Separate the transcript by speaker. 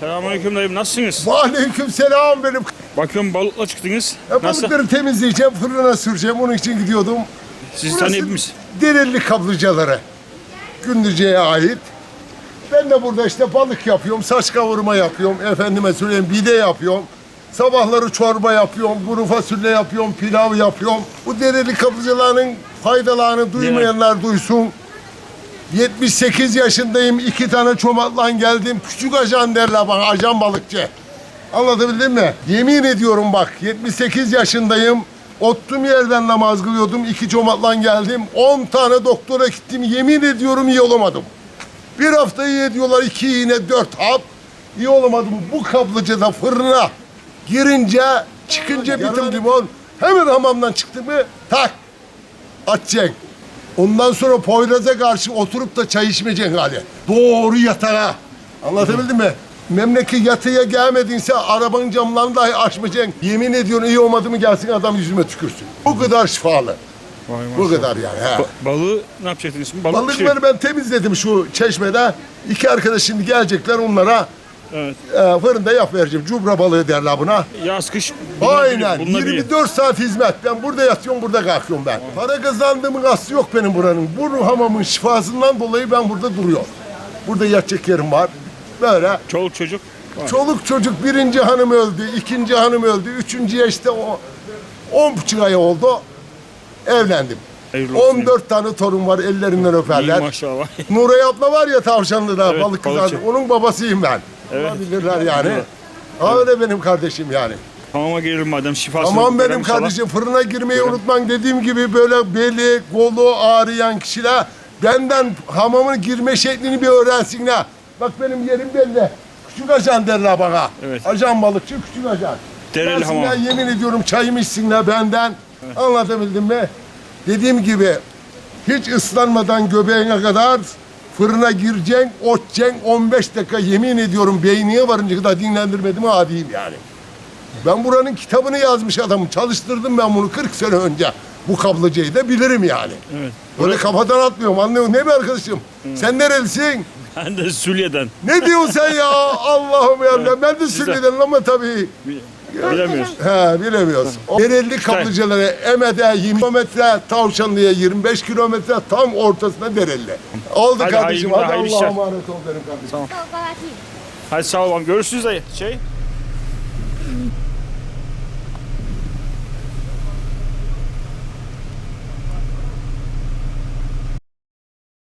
Speaker 1: Selamünaleyküm dayım nasılsınız?
Speaker 2: Aleyküm selam benim.
Speaker 1: Bakıyorum balıkla çıktınız.
Speaker 2: E,
Speaker 1: Nasıl?
Speaker 2: Balıkları temizleyeceğim, fırına süreceğim. Onun için gidiyordum.
Speaker 1: Sizi
Speaker 2: Burası
Speaker 1: tanıyabilir miyiz?
Speaker 2: Dereli kaplıcaları. Gündüzce'ye ait. Ben de burada işte balık yapıyorum, saç kavurma yapıyorum, efendime söyleyeyim bide yapıyorum. Sabahları çorba yapıyorum, kuru fasulye yapıyorum, pilav yapıyorum. Bu dereli kaplıcaların faydalarını duymayanlar duysun. 78 yaşındayım, iki tane çomakla geldim. Küçük ajan derler bana, ajan balıkçı. Anlatabildim mi? Yemin ediyorum bak, 78 yaşındayım. Ottum yerden namaz kılıyordum, iki çomakla geldim. 10 tane doktora gittim, yemin ediyorum iyi olamadım. Bir hafta iyi ediyorlar, iki iğne, dört hap. İyi olamadım. Bu kaplıcada fırına girince, çıkınca bitim limon. Hemen hamamdan çıktı mı, tak, atacaksın. Ondan sonra Poyraz'a karşı oturup da çay içmeyeceksin hali. Doğru yatağa. Anlatabildim mi? Memleket yatıya gelmedinse arabanın camlarını dahi açmayacaksın. Yemin ediyorum iyi olmadı mı gelsin adam yüzüme tükürsün. Bu kadar şifalı.
Speaker 1: Vay
Speaker 2: Bu
Speaker 1: maşallah.
Speaker 2: kadar yani. He.
Speaker 1: Ba- balığı ne yapacaktınız? Balık
Speaker 2: Balıkları ben temizledim şu çeşmede. İki arkadaş şimdi gelecekler onlara
Speaker 1: Evet.
Speaker 2: e, fırında yap vereceğim. Cubra balığı derler buna.
Speaker 1: Yaz kış. bunlar
Speaker 2: Aynen.
Speaker 1: bilir, bunlar bilir.
Speaker 2: 24 saat hizmet. Ben burada yatıyorum, burada kalkıyorum ben. Para kazandığımın aslı yok benim buranın. Bu hamamın şifasından dolayı ben burada duruyorum. Burada yatacak yerim var. Böyle.
Speaker 1: Çoluk çocuk. var.
Speaker 2: Çoluk çocuk birinci hanım öldü, ikinci hanım öldü, üçüncüye işte o on buçuk ay oldu. Evlendim.
Speaker 1: Hayırlı olsun.
Speaker 2: 14 tane torun var ellerinden
Speaker 1: İyi
Speaker 2: öperler.
Speaker 1: maşallah.
Speaker 2: Nuray abla var ya Tavşanlı'da
Speaker 1: Evet,
Speaker 2: balık kızardı.
Speaker 1: balıkçı.
Speaker 2: Onun babasıyım ben.
Speaker 1: Evet.
Speaker 2: Olabilirler yani. Ha, öyle benim kardeşim yani.
Speaker 1: Hamama girelim madem şifasını.
Speaker 2: Tamam benim
Speaker 1: inşallah.
Speaker 2: kardeşim fırına girmeyi
Speaker 1: Buyurun.
Speaker 2: unutman dediğim gibi böyle beli, kolu ağrıyan kişiler benden hamamın girme şeklini bir öğrensinler. Bak benim yerim belli. Küçük ajan derler bana.
Speaker 1: Evet.
Speaker 2: Ajan balıkçı küçük ajan.
Speaker 1: Dereli
Speaker 2: Gelsinler,
Speaker 1: hamam.
Speaker 2: yemin ediyorum çayımı içsinler benden. Anlatabildim mi? Dediğim gibi hiç ıslanmadan göbeğine kadar fırına gireceksin, oteceksin 15 dakika yemin ediyorum beynine varınca kadar dinlendirmedim ha diyeyim yani. Ben buranın kitabını yazmış adamım. Çalıştırdım ben bunu 40 sene önce. Bu kablocuyu da bilirim yani.
Speaker 1: Evet.
Speaker 2: Böyle kafadan atmıyorum anlıyor musun? Ne bir arkadaşım? Sen nerelisin?
Speaker 1: Ben de Sülye'den.
Speaker 2: Ne diyorsun sen ya? Allah'ım ya. Ben
Speaker 1: de
Speaker 2: Süleyman'ım ama tabii.
Speaker 1: Bilemiyoruz.
Speaker 2: He bilemiyoruz. O Dereli kaplıcaları Eme'de 20 kilometre, Tavşanlı'ya 25 kilometre tam ortasında Dereli. Oldu
Speaker 1: Hadi,
Speaker 2: kardeşim.
Speaker 1: hayırlı-
Speaker 2: Hadi
Speaker 1: hayırlı
Speaker 2: Allah'a
Speaker 1: işler.
Speaker 2: emanet ol benim kardeşim.
Speaker 1: Hadi sağ olun. Görüşürüz dayı. Şey.